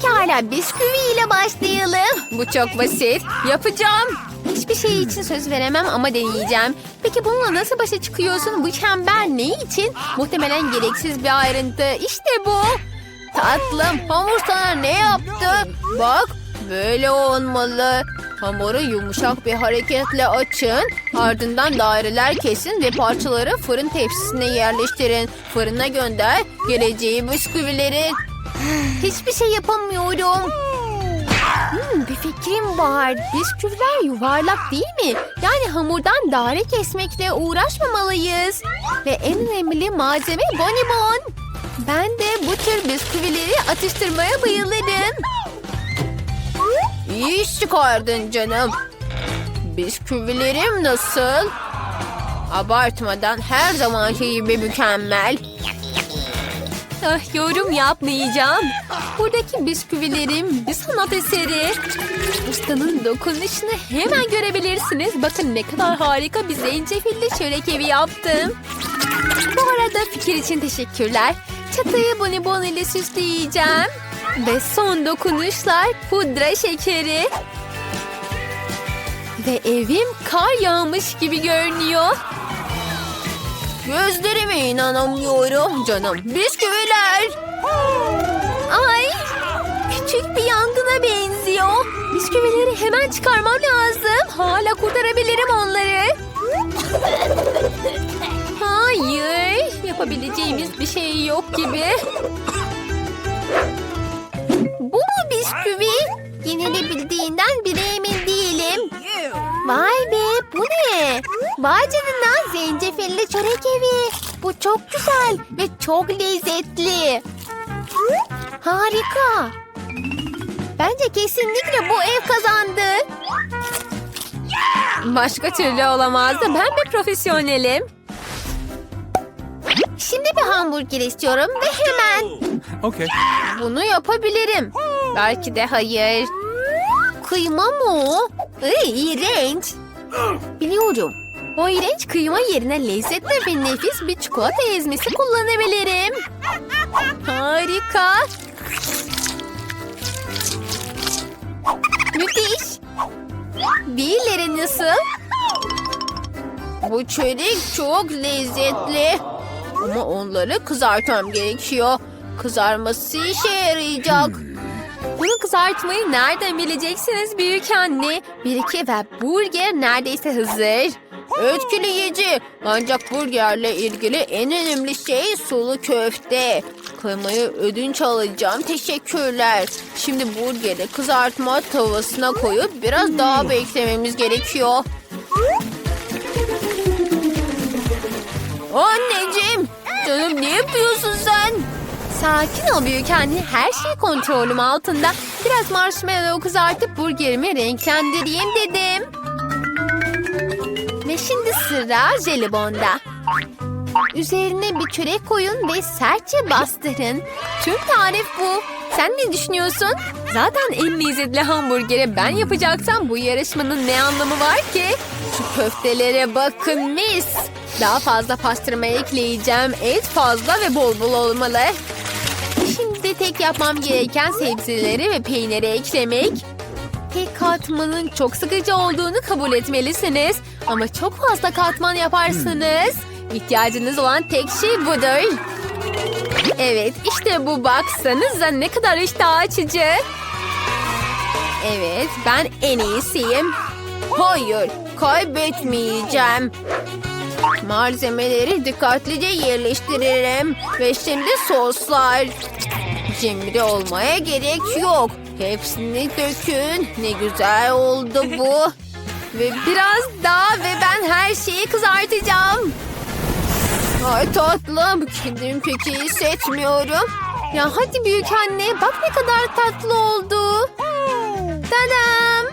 Pekala bisküvi ile başlayalım. Bu çok basit. Yapacağım. Hiçbir şey için söz veremem ama deneyeceğim. Peki bununla nasıl başa çıkıyorsun? Bu çember ne için? Muhtemelen gereksiz bir ayrıntı. İşte bu. Tatlım hamur sana ne yaptı? Bak böyle olmalı. Hamuru yumuşak bir hareketle açın. Ardından daireler kesin ve parçaları fırın tepsisine yerleştirin. Fırına gönder geleceği bisküvileri. Hiçbir şey yapamıyorum. Hmm, bir fikrim var. Bisküviler yuvarlak değil mi? Yani hamurdan daire kesmekle uğraşmamalıyız. Ve en önemli malzeme bonibon. Ben de bu tür bisküvileri atıştırmaya bayılırım. İyi iş çıkardın canım. Bisküvilerim nasıl? Abartmadan her zamanki gibi mükemmel. Ah, yorum yapmayacağım. Buradaki bisküvilerim bir sanat eseri. Ustanın dokunuşunu hemen görebilirsiniz. Bakın ne kadar harika bir zencefilli çörek evi yaptım. Bu arada fikir için teşekkürler. Çatıyı bonibon ile süsleyeceğim. Ve son dokunuşlar pudra şekeri. Ve evim kar yağmış gibi görünüyor. Gözlerime inanamıyorum canım. Bisküviler. Ay küçük bir yangına benziyor. Bisküvileri hemen çıkarmam lazım. Hala kurtarabilirim onları. Hayır yapabileceğimiz bir şey yok gibi. Bu mu bisküvi? Yenilebildiğinden bile emin değilim. Vay be bu ne? Vay canına zencefilli çörek evi. Bu çok güzel ve çok lezzetli. Harika. Bence kesinlikle bu ev kazandı. Başka türlü olamazdı. Ben bir profesyonelim. Şimdi bir hamburger istiyorum ve hemen. Okay. Bunu yapabilirim. Belki de hayır. Kıyma mı? Iy, iğrenç. Biliyorum. O iğrenç kıyma yerine lezzetli ve nefis bir çikolata ezmesi kullanabilirim. Harika. Müthiş. Diğerleri nasıl? Bu çörek çok lezzetli. Ama onları kızartmam gerekiyor. Kızarması işe yarayacak. Bunu kızartmayı nereden bileceksiniz büyük anne? Bir iki ve burger neredeyse hazır. Etkileyici. Ancak burgerle ilgili en önemli şey sulu köfte. Kıymayı ödünç alacağım. Teşekkürler. Şimdi burgeri kızartma tavasına koyup biraz daha beklememiz gerekiyor. Anneciğim! Canım ne yapıyorsun sen? Sakin ol büyük anne. Her şey kontrolüm altında. Biraz marshmallow kızartıp burgerimi renklendireyim dedim. Sıra jelibonda. Üzerine bir çörek koyun ve sertçe bastırın. Tüm tarif bu. Sen ne düşünüyorsun? Zaten en lezzetli hamburgeri ben yapacaksam bu yarışmanın ne anlamı var ki? Şu köftelere bakın mis. Daha fazla pastırma ekleyeceğim. Et fazla ve bol bol olmalı. Şimdi tek yapmam gereken sebzeleri ve peyniri eklemek. Tek katmanın çok sıkıcı olduğunu kabul etmelisiniz. Ama çok fazla katman yaparsınız. İhtiyacınız olan tek şey budur. Evet işte bu baksanıza ne kadar iştah açıcı. Evet ben en iyisiyim. Hayır kaybetmeyeceğim. Malzemeleri dikkatlice yerleştiririm. Ve şimdi soslar. Cimri olmaya gerek yok. Hepsini dökün. Ne güzel oldu bu. Ve biraz daha ve ben her şeyi kızartacağım. Ay tatlım. Kendimi pek iyi hissetmiyorum. Ya hadi büyük anne bak ne kadar tatlı oldu. Tadam.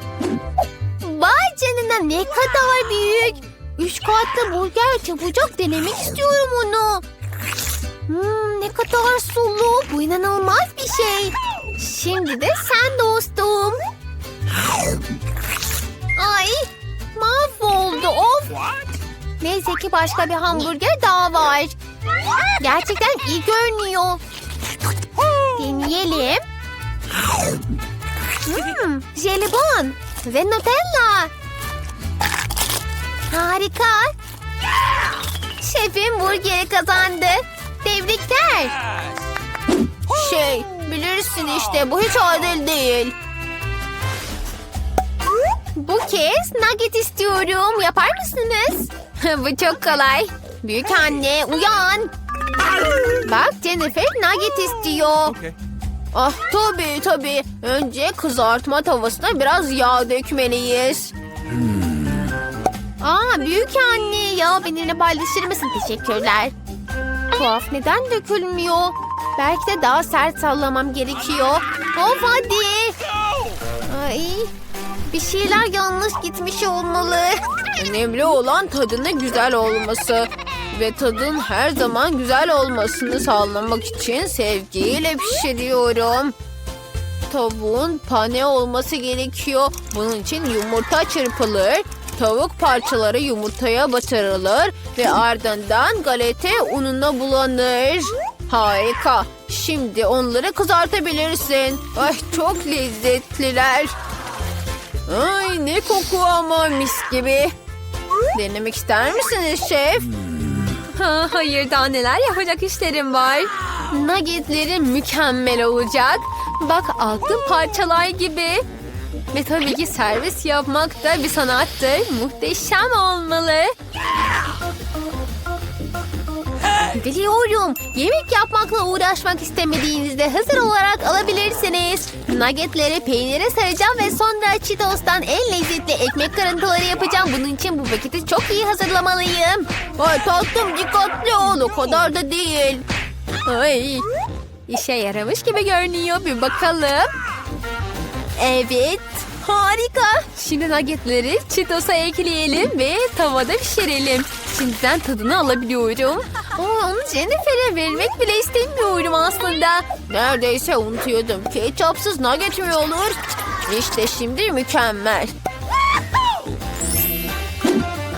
Vay canına ne kadar büyük. Üç katlı burger çabucak denemek istiyorum onu. Hmm, ne kadar sulu. Bu inanılmaz bir şey. Şimdi de sen dostum. Ay mahvoldu of. Neyse ki başka bir hamburger daha var. Gerçekten iyi görünüyor. Deneyelim. Hmm, jelibon ve Nutella. Harika. Şefim burgeri kazandı. Tebrikler. Şey, bilirsin işte bu hiç adil değil. Bu kez nugget istiyorum. Yapar mısınız? bu çok kolay. Büyük anne uyan. Bak Jennifer nugget istiyor. Okay. Ah tabii tabii. Önce kızartma tavasına biraz yağ dökmeliyiz. Aa büyük anne ya benimle paylaşır mısın? Teşekkürler. Tuhaf neden dökülmüyor? Belki de daha sert sallamam gerekiyor. Of hadi. Ay, bir şeyler yanlış gitmiş olmalı. Önemli olan tadının güzel olması. Ve tadın her zaman güzel olmasını sağlamak için sevgiyle pişiriyorum. Tavuğun pane olması gerekiyor. Bunun için yumurta çırpılır. Tavuk parçaları yumurtaya batırılır ve ardından galeta ununa bulanır. Harika. Şimdi onları kızartabilirsin. Ay çok lezzetliler. Ay ne koku ama mis gibi. Denemek ister misiniz şef? Ha, hayır daha neler yapacak işlerim var. Nuggetlerim mükemmel olacak. Bak altın parçalar gibi. Ve tabii ki servis yapmak da bir sanattır. Muhteşem olmalı. Biliyorum. Yemek yapmakla uğraşmak istemediğinizde hazır olarak alabilirsiniz. Nuggetleri peynire saracağım ve sonra Cheetos'tan en lezzetli ekmek kırıntıları yapacağım. Bunun için bu paketi çok iyi hazırlamalıyım. Ay tatlım dikkatli ol. O kadar da değil. Ay. İşe yaramış gibi görünüyor. Bir bakalım. Evet. Harika. Şimdi nuggetleri Cheetos'a ekleyelim ve tavada pişirelim. Şimdiden tadını alabiliyorum. Aa, onu Jennifer'e vermek bile istemiyorum aslında. Neredeyse unutuyordum. Ketçapsız nugget mi olur? İşte şimdi mükemmel.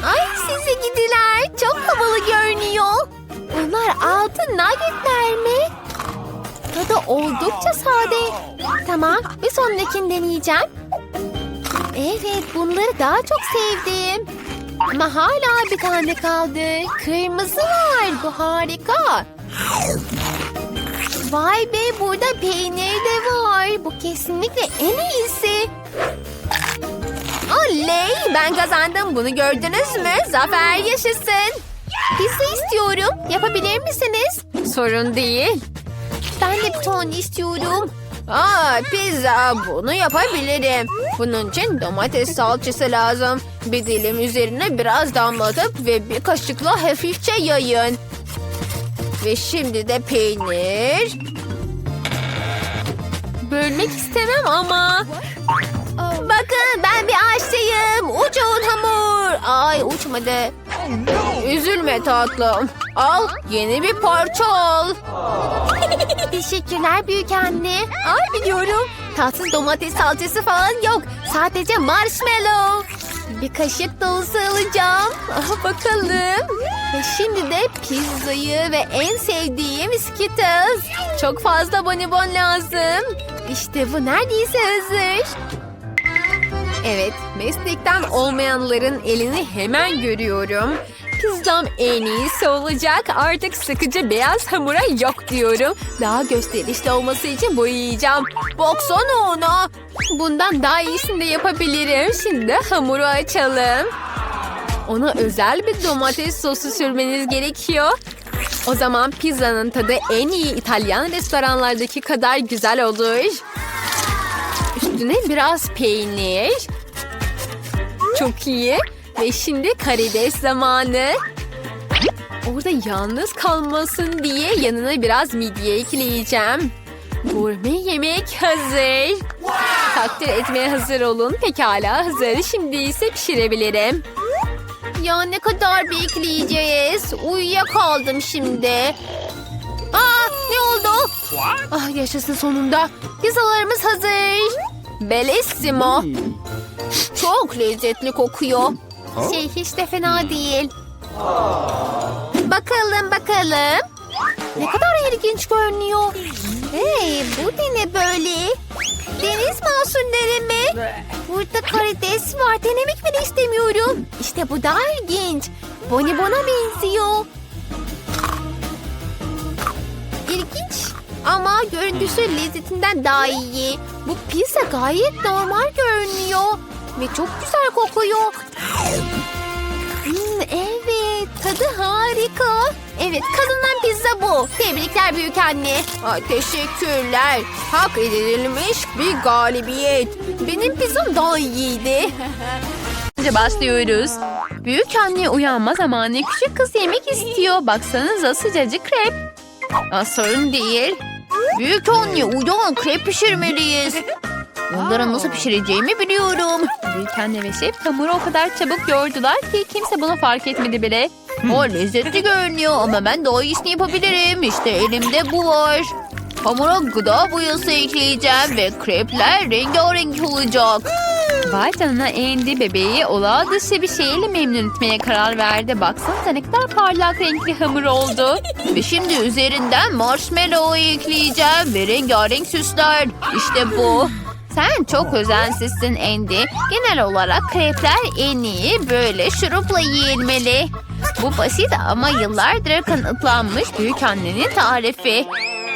Ay sizi gidiler. Çok havalı görünüyor. Bunlar altın nuggetler mi? Tadı oldukça sade. Tamam, bir sonrakini deneyeceğim. Evet, bunları daha çok sevdim. Ama hala bir tane kaldı. Kırmızı var, bu harika. Vay be, burada peynir de var. Bu kesinlikle en iyisi. Oley, ben kazandım. Bunu gördünüz mü? Zafer yaşasın. Pizza istiyorum. Yapabilir misiniz? Sorun değil. Ben de bir tane istiyorum. Aa pizza bunu yapabilirim. Bunun için domates salçası lazım. Bir dilim üzerine biraz damlatıp ve bir kaşıkla hafifçe yayın. Ve şimdi de peynir. Bölmek istemem ama. Bakın ben bir aşçıyım. Uçun hamur. Ay uçmadı. Üzülme tatlım. Al yeni bir parça al. Teşekkürler büyük anne. Ay biliyorum. Tatsız domates salçası falan yok. Sadece marshmallow. Bir kaşık dolusu alacağım. Aha, bakalım. Ve şimdi de pizzayı ve en sevdiğim Skittles. Çok fazla bonibon lazım. İşte bu neredeyse hazır. Evet, meslekten olmayanların elini hemen görüyorum. Pizzam en iyisi olacak. Artık sıkıcı beyaz hamura yok diyorum. Daha gösterişli olması için boyayacağım. Baksana ona. Bundan daha iyisini de yapabilirim. Şimdi hamuru açalım. Ona özel bir domates sosu sürmeniz gerekiyor. O zaman pizzanın tadı en iyi İtalyan restoranlardaki kadar güzel olur. Üstüne biraz peynir. Çok iyi. Ve şimdi karides zamanı. Orada yalnız kalmasın diye yanına biraz midye ekleyeceğim. Gurme yemek hazır. Takdir etmeye hazır olun. Pekala hazır. Şimdi ise pişirebilirim. Ya ne kadar bekleyeceğiz? Uyuyakaldım şimdi. Aa ne oldu? Ah yaşasın sonunda. Pizzalarımız hazır. Bellissimo. Çok lezzetli kokuyor. Şey hiç de fena değil. Bakalım bakalım. Ne kadar ilginç görünüyor. Hey bu da ne böyle? Deniz mahsulleri mi? Burada karides var. Denemek bile istemiyorum. İşte bu daha ilginç. Bonibon'a benziyor. İlginç ama görüntüsü lezzetinden daha iyi. Bu pizza gayet normal görünüyor ve çok güzel kokuyor. Tadı harika. Evet, kazanan pizza bu. Tebrikler büyük anne. Ay, teşekkürler. Hak edilmiş bir galibiyet. Benim pizzam daha iyiydi. Önce başlıyoruz. Büyük anne uyanma zamanı küçük kız yemek istiyor. Baksanıza sıcacık krep. Aa, sorun değil. Büyük anne uyan krep pişirmeliyiz. Onları nasıl pişireceğimi biliyorum. Büyük anne ve şef hamuru o kadar çabuk yoğurdular ki kimse bunu fark etmedi bile. O lezzetli görünüyor ama ben daha iyisini yapabilirim. İşte elimde bu var. Hamura gıda boyası ekleyeceğim ve krepler rengarenk olacak. Vay canına Andy bebeği olağan dışı bir şeyle memnun etmeye karar verdi. Baksanıza ne kadar parlak renkli hamur oldu. Ve şimdi üzerinden marshmallow ekleyeceğim ve rengarenk süsler. İşte bu. Sen çok özensizsin Andy. Genel olarak krepler en iyi böyle şurupla yiyilmeli. Bu basit ama yıllardır kanıtlanmış büyük annenin tarifi.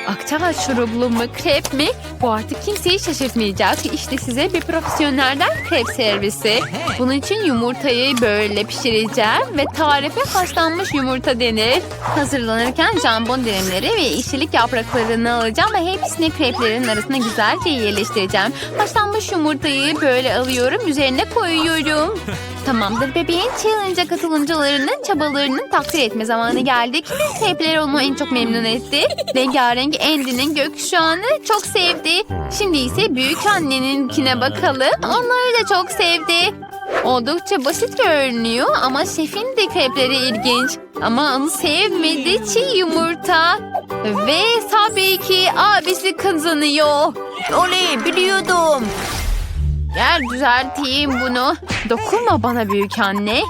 Akçabat şurublu mu krep mi? Bu artık kimseyi şaşırtmayacak. İşte size bir profesyonelden krep servisi. Bunun için yumurtayı böyle pişireceğim ve tarife haşlanmış yumurta denir. Hazırlanırken jambon dilimleri ve işçilik yapraklarını alacağım ve hepsini kreplerin arasına güzelce yerleştireceğim. Haşlanmış yumurtayı böyle alıyorum, üzerine koyuyorum. Tamamdır bebeğin challenge'a katılımcılarının çabalarının takdir etme zamanı geldi. Kimin krepleri onu en çok memnun etti? Rengarenk Andy'nin gökkuşağını çok sevdi. Şimdi ise büyük anneninkine bakalım. Onları da çok sevdi. Oldukça basit görünüyor ama şefin de krepleri ilginç. Ama onu sevmedi çiğ yumurta. Ve tabii ki abisi kazanıyor. Oley biliyordum. Gel düzelteyim bunu. Dokunma bana büyük anne.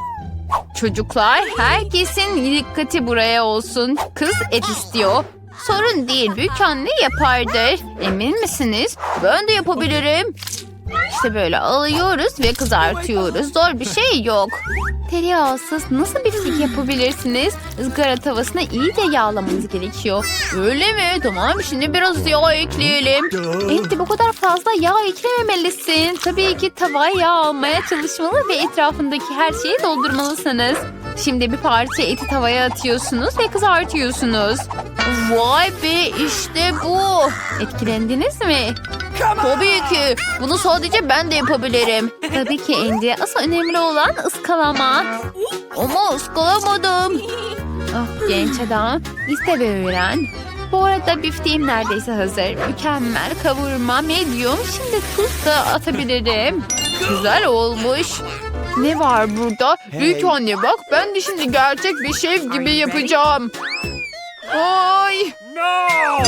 Çocuklar herkesin dikkati buraya olsun. Kız et istiyor. Sorun değil büyük anne yapardır. Emin misiniz? Ben de yapabilirim. İşte böyle alıyoruz ve kızartıyoruz. Zor bir şey yok. Tereyağsız nasıl bir sik yapabilirsiniz? Izgara tavasına iyice yağlamanız gerekiyor. Öyle mi? Tamam şimdi biraz yağ ekleyelim. Enti bu kadar fazla yağ eklememelisin. Tabii ki tavaya yağ almaya çalışmalı ve etrafındaki her şeyi doldurmalısınız. Şimdi bir parça eti tavaya atıyorsunuz ve kızartıyorsunuz. Vay be işte bu. Etkilendiniz mi? Tabii ki. Bunu sadece ben de yapabilirim. Tabii ki Andy. Asıl önemli olan ıskalama. Ama ıskalamadım. Ah genç adam. İste ve öğren. Bu arada bifteğim neredeyse hazır. Mükemmel kavurma medium. Şimdi tuz da atabilirim. Güzel olmuş. Ne var burada? Büyük anne bak ben de şimdi gerçek bir şef gibi yapacağım. Ay No!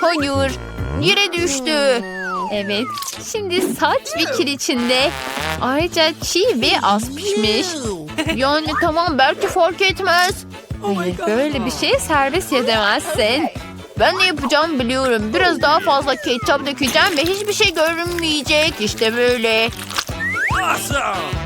hayır yere düştü. Evet şimdi saç ve kir içinde. Ayrıca çiğ ve az pişmiş. Yani tamam belki fark etmez. Hayır böyle bir şey servis edemezsin. Ben ne yapacağım biliyorum. Biraz daha fazla ketçap dökeceğim ve hiçbir şey görünmeyecek. İşte böyle. Awesome!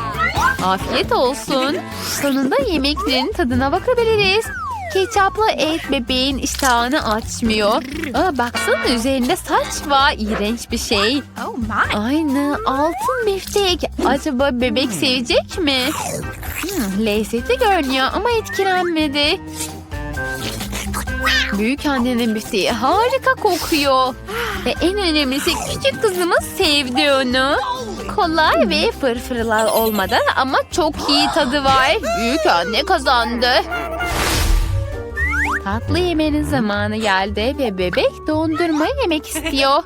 Afiyet olsun. Sonunda yemeklerin tadına bakabiliriz. Ketçaplı et bebeğin iştahını açmıyor. Aa, baksana üzerinde saç var. İğrenç bir şey. Oh. Aynı altın biftek. Acaba bebek sevecek mi? Hmm, lezzetli görünüyor ama etkilenmedi. Büyük annenin bifteği harika kokuyor. Ve en önemlisi küçük kızımız sevdi onu. Kolay ve fırfırlar olmadan ama çok iyi tadı var. Büyük anne kazandı. Tatlı yemenin zamanı geldi ve bebek dondurma yemek istiyor.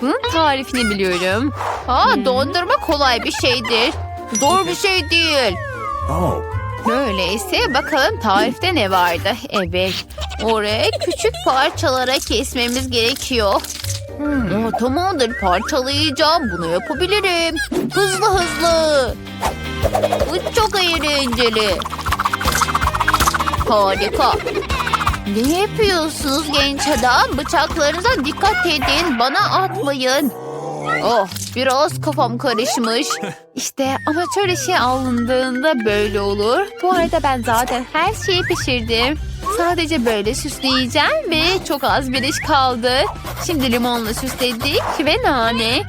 Bunun tarifini biliyorum. Aa, dondurma kolay bir şeydir. Zor bir şey değil. Oh. Öyleyse bakalım tarifte ne vardı? Evet. Oraya küçük parçalara kesmemiz gerekiyor. Aa, tamamdır parçalayacağım. Bunu yapabilirim. Hızlı hızlı. Bu çok eğlenceli. Harika. Ne yapıyorsunuz genç adam? Bıçaklarınıza dikkat edin. Bana atmayın. Oh biraz kafam karışmış. İşte amatör işe alındığında böyle olur. Bu arada ben zaten her şeyi pişirdim. Sadece böyle süsleyeceğim ve çok az bir iş kaldı. Şimdi limonla süsledik ve nane.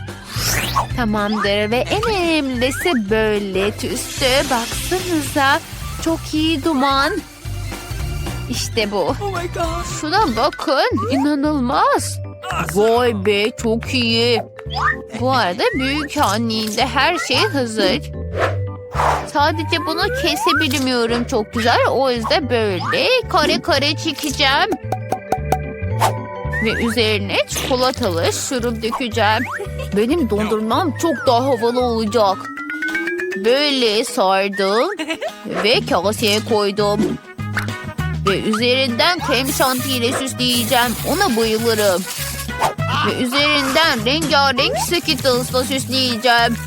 Tamamdır ve en önemlisi böyle tüstü. Baksanıza çok iyi duman. İşte bu. Oh. Şuna bakın inanılmaz. Vay be çok iyi. Bu arada büyük anninde her şey hazır. Sadece bunu kesebilmiyorum çok güzel. O yüzden böyle kare kare çekeceğim. Ve üzerine çikolatalı şurup dökeceğim. Benim dondurmam çok daha havalı olacak. Böyle sardım ve kaseye koydum. Ve üzerinden krem şantiyle süsleyeceğim. Ona bayılırım. Ve üzerinden rengarenk Skittles'la süsleyeceğim.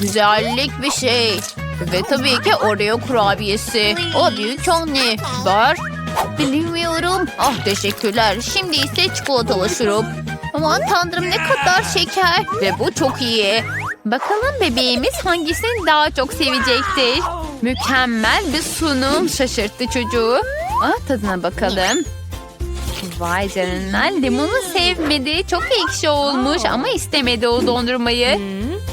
Güzellik bir şey. Ve tabii ki Oreo kurabiyesi. O büyük anne. Var. Bilmiyorum. Ah teşekkürler. Şimdi ise çikolatalı şurup. Aman tanrım ne kadar şeker. Ve bu çok iyi. Bakalım bebeğimiz hangisini daha çok sevecektir. Mükemmel bir sunum şaşırttı çocuğu. Ah tadına bakalım. Vay canına limonu sevmedi. Çok ekşi olmuş ama istemedi o dondurmayı.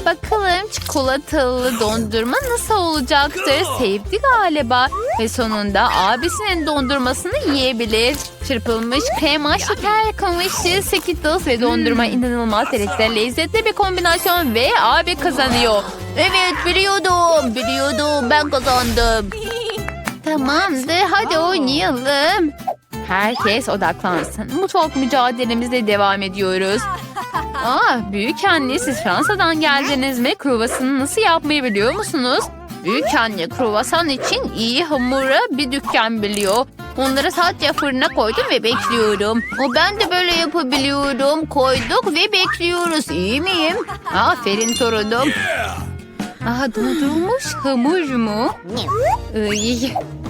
Bakalım çikolatalı dondurma nasıl olacaktır? Sevdi galiba. Ve sonunda abisinin dondurmasını yiyebilir. Çırpılmış krema, şeker, kamışı, Skittles ve dondurma inanılmaz derecede lezzetli bir kombinasyon ve abi kazanıyor. Evet biliyordum, biliyordum ben kazandım. Tamamdır hadi oynayalım. Herkes odaklansın. Mutfak mücadelemizle devam ediyoruz. Aa, büyük anne siz Fransa'dan geldiniz mi? Kruvasanı nasıl yapmayı biliyor musunuz? Büyük anne kruvasan için iyi hamura bir dükkan biliyor. Onları sadece fırına koydum ve bekliyorum. O ben de böyle yapabiliyorum. Koyduk ve bekliyoruz. İyi miyim? Aferin torunum. Aha dondurulmuş hamur mu? Iy,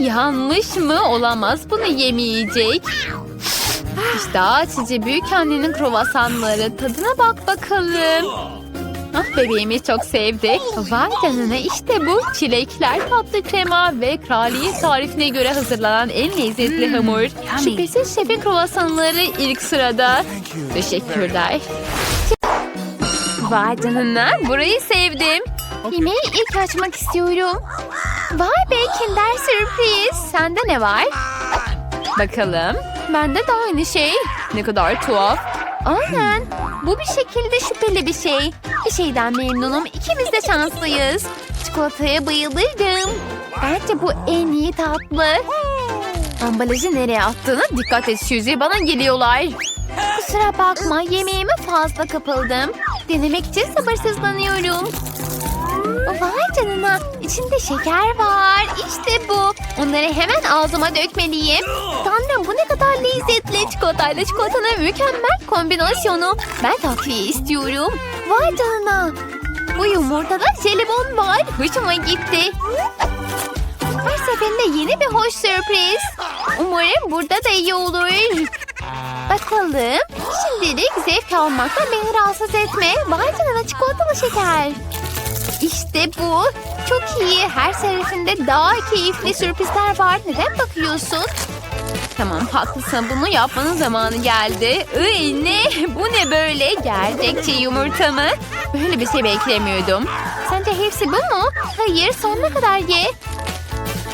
Yanlış mı? Olamaz. Bunu yemeyecek. İşte açıcı büyük annenin kruvasanları. Tadına bak bakalım. Ah bebeğimi çok sevdi. Vay canına işte bu çilekler tatlı krema ve kraliyet tarifine göre hazırlanan en lezzetli hamur. Şüphesiz şefin kruvasanları ilk sırada. Teşekkürler. Vay canına burayı sevdim. Yemeği ilk açmak istiyorum. Vay be Kinder sürpriz. Sende ne var? Bakalım. Bende de aynı şey. Ne kadar tuhaf. Aynen. Bu bir şekilde şüpheli bir şey. Bir şeyden memnunum. İkimiz de şanslıyız. Çikolataya bayılırdım. Bence bu en iyi tatlı. Ambalajı nereye attığına dikkat et Suzy. Bana geliyorlar. Kusura bakma yemeğime fazla kapıldım. Denemek için sabırsızlanıyorum. Vay canına içinde şeker var. İşte bu. Onları hemen ağzıma dökmeliyim. Tanrım bu ne kadar lezzetli. Çikolatayla çikolatanın mükemmel kombinasyonu. Ben takviye istiyorum. Vay canına. Bu yumurtada jelibon var. Hoşuma gitti. Her seferinde yeni bir hoş sürpriz. Umarım burada da iyi olur. Bakalım. Şimdilik zevk almaktan beni rahatsız etme. Vay canına çikolatalı şeker. İşte bu. Çok iyi. Her seferinde daha keyifli sürprizler var. Neden bakıyorsun? Tamam haklısın. Bunu yapmanın zamanı geldi. Iy ne? Bu ne böyle? Gerçekçi yumurta mı? Böyle bir şey beklemiyordum. Sence hepsi bu mu? Hayır sonuna kadar ye.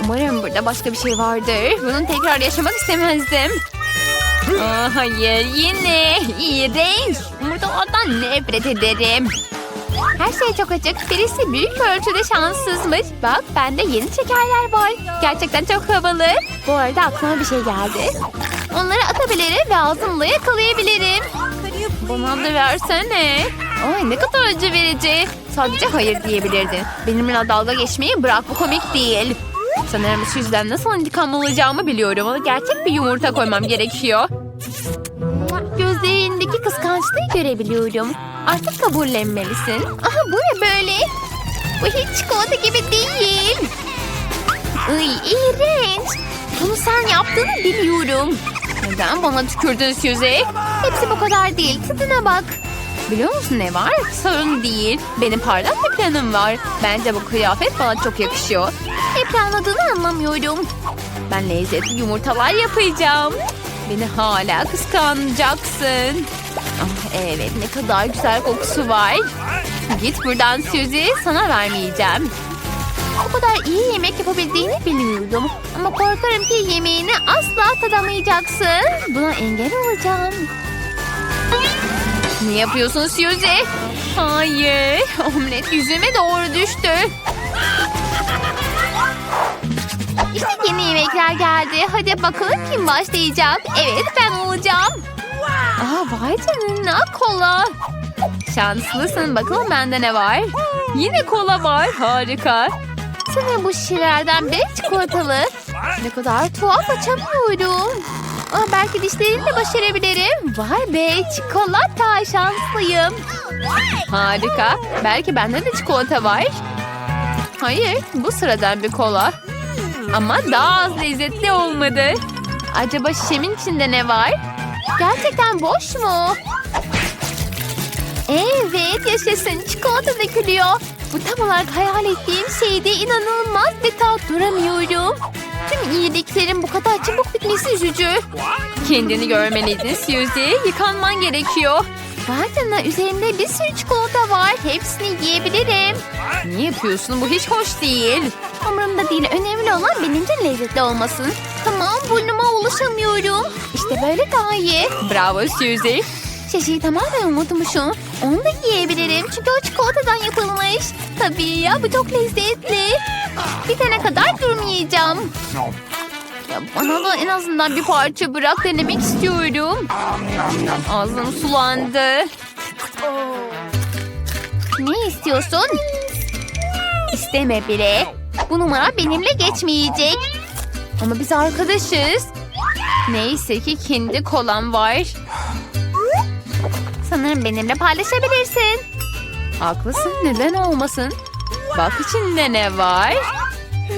Umarım burada başka bir şey vardır. Bunun tekrar yaşamak istemezdim. Aa, hayır yine. İğrenç. Yumurtalardan nefret ederim. Her şey çok açık. Birisi büyük ölçüde şanssızmış. Bak bende yeni şekerler var. Gerçekten çok havalı. Bu arada aklıma bir şey geldi. Onları atabilirim ve ağzımla yakalayabilirim. Bana da versene. Ay ne kadar acı verici. Sadece hayır diyebilirdin. Benimle dalga geçmeyi bırak bu komik değil. Sanırım Suzy'den nasıl intikam alacağımı biliyorum. Ona gerçek bir yumurta koymam gerekiyor. Gözlerindeki kıskançlığı görebiliyorum. Artık kabullenmelisin. Aha bu ne böyle? Bu hiç çikolata gibi değil. Iy iğrenç. Bunu sen yaptığını biliyorum. Neden bana tükürdün Suzy? Hepsi bu kadar değil. Tadına bak. Biliyor musun ne var? Sorun değil. Benim parlak bir planım var. Bence bu kıyafet bana çok yakışıyor. Ne planladığını anlamıyorum. Ben lezzetli yumurtalar yapacağım. Beni hala kıskanacaksın. Ah, evet ne kadar güzel kokusu var. Git buradan Suzy sana vermeyeceğim. O kadar iyi yemek yapabildiğini bilmiyordum. Ama korkarım ki yemeğini asla tadamayacaksın. Buna engel olacağım. Ne yapıyorsun Suzy? Hayır. Omlet yüzüme doğru düştü. İşte yeni yemekler geldi. Hadi bakalım kim başlayacak. Evet ben olacağım. Aa vay canına kola. Şanslısın bakalım bende ne var. Yine kola var harika. Sanırım bu şişelerden biri çikolatalı. Ne kadar tuhaf açamıyorum. Aa, belki dişlerimle başarabilirim. Vay be çikolata şanslıyım. Harika. Belki bende de çikolata var. Hayır bu sıradan bir kola. Ama daha az lezzetli olmadı. Acaba şişemin içinde ne var? Gerçekten boş mu? Evet yaşasın çikolata dökülüyor. Bu tam olarak hayal ettiğim şeydi. İnanılmaz bir tat duramıyorum. Tüm iyiliklerin bu kadar çabuk bitmesi üzücü. Kendini görmeliydin Suzy. Yıkanman gerekiyor. Canına üzerimde bir sürü çikolata var. Hepsini yiyebilirim. Ne yapıyorsun? Bu hiç hoş değil. Umurumda değil. Önemli olan benimce lezzetli olmasın. Tamam burnuma ulaşamıyorum. İşte böyle daha iyi. Bravo Suzy. Şişeyi tamamen unutmuşum. Onu da yiyebilirim çünkü o çikolatadan yapılmış. Tabii ya bu çok lezzetli. Bitene kadar durmayacağım. Ya bana da en azından bir parça bırak denemek istiyorum. Ağzım sulandı. Ne istiyorsun? İsteme bile. Bu numara benimle geçmeyecek. Ama biz arkadaşız. Neyse ki kendi kolam var. Sanırım benimle paylaşabilirsin. Haklısın neden olmasın? Bak içinde ne var?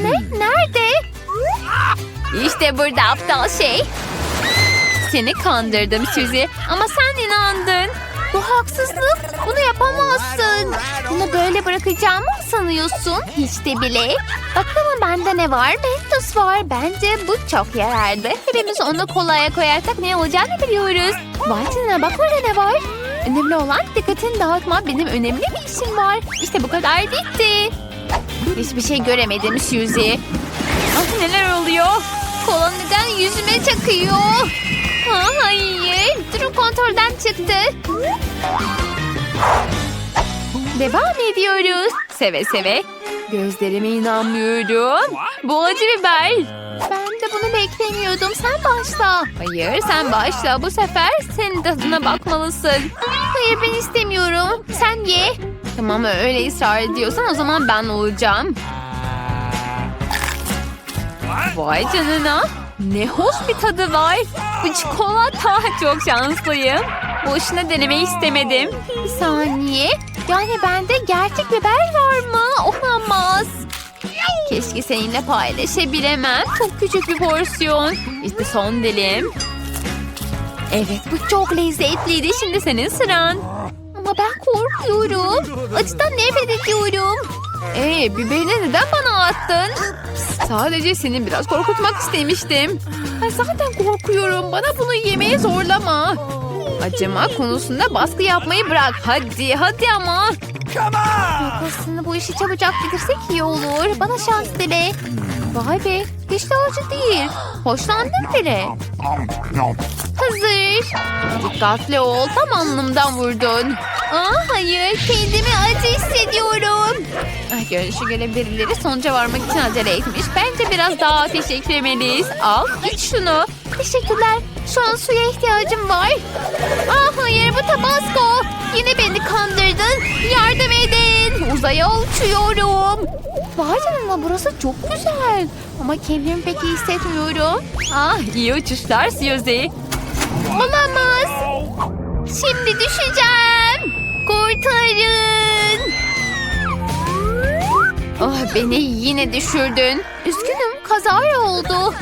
Ne? Nerede? İşte burada aptal şey. Seni kandırdım Suzy ama sen inandın. Bu haksızlık. Bunu yapamazsın. Bunu böyle bırakacağımı mı sanıyorsun? Hiç de bile. Bakalım bende ne var? Mentos var. Bence bu çok yararlı. Hepimiz onu kolaya koyarsak ne olacağını biliyoruz. Vay canına bak orada ne var? Önemli olan dikkatini dağıtma. Benim önemli bir işim var. İşte bu kadar bitti. Hiçbir şey göremedim Suzy. Ah neler oluyor? Kola neden yüzüme çakıyor? Ha, hayır. Durum kontrolden çıktı. Devam ediyoruz. Seve seve. Gözlerime inanmıyorum. Bu acı biber. Ben de bunu beklemiyordum. Sen başla. Hayır sen başla. Bu sefer senin tadına bakmalısın. Hayır ben istemiyorum. Sen ye. Tamam öyle ısrar ediyorsan o zaman ben olacağım. Vay canına. Ne hoş bir tadı var. Bu çikolata. Çok şanslıyım. Boşuna denemeyi istemedim. Bir saniye. Yani bende gerçek biber var mı? Olamaz. Keşke seninle paylaşabilemem. Çok küçük bir porsiyon. İşte son dilim. Evet bu çok lezzetliydi. Şimdi senin sıran. Ama ben korkuyorum. Acıdan nefret ediyorum. Ee, biberini neden bana attın? Sadece seni biraz korkutmak istemiştim. Ben zaten korkuyorum. Bana bunu yemeye zorlama. Acıma konusunda baskı yapmayı bırak. Hadi hadi ama. Aslında bu işi çabucak bitirsek iyi olur. Bana şans dile. Vay be hiç de acı değil. Hoşlandım bile. Hazır. Dikkatli ol. Tam alnımdan vurdun. Aa, hayır kendimi acı hissediyorum. Ah, görünüşe göre birileri sonuca varmak için acele etmiş. Bence biraz daha ateş eklemeliyiz. Al iç şunu. Teşekkürler. Şu an suya ihtiyacım var. Ah hayır bu tabasco. Yine beni kandırdın. Yardım edin. Uzaya uçuyorum. Vay canına burası çok güzel. Ama kendimi pek iyi hissetmiyorum. Ah iyi uçuşlar Suzy. Olamaz. Şimdi düşeceğim. Kurtarın. Ah beni yine düşürdün. Üzgünüm kazara oldu.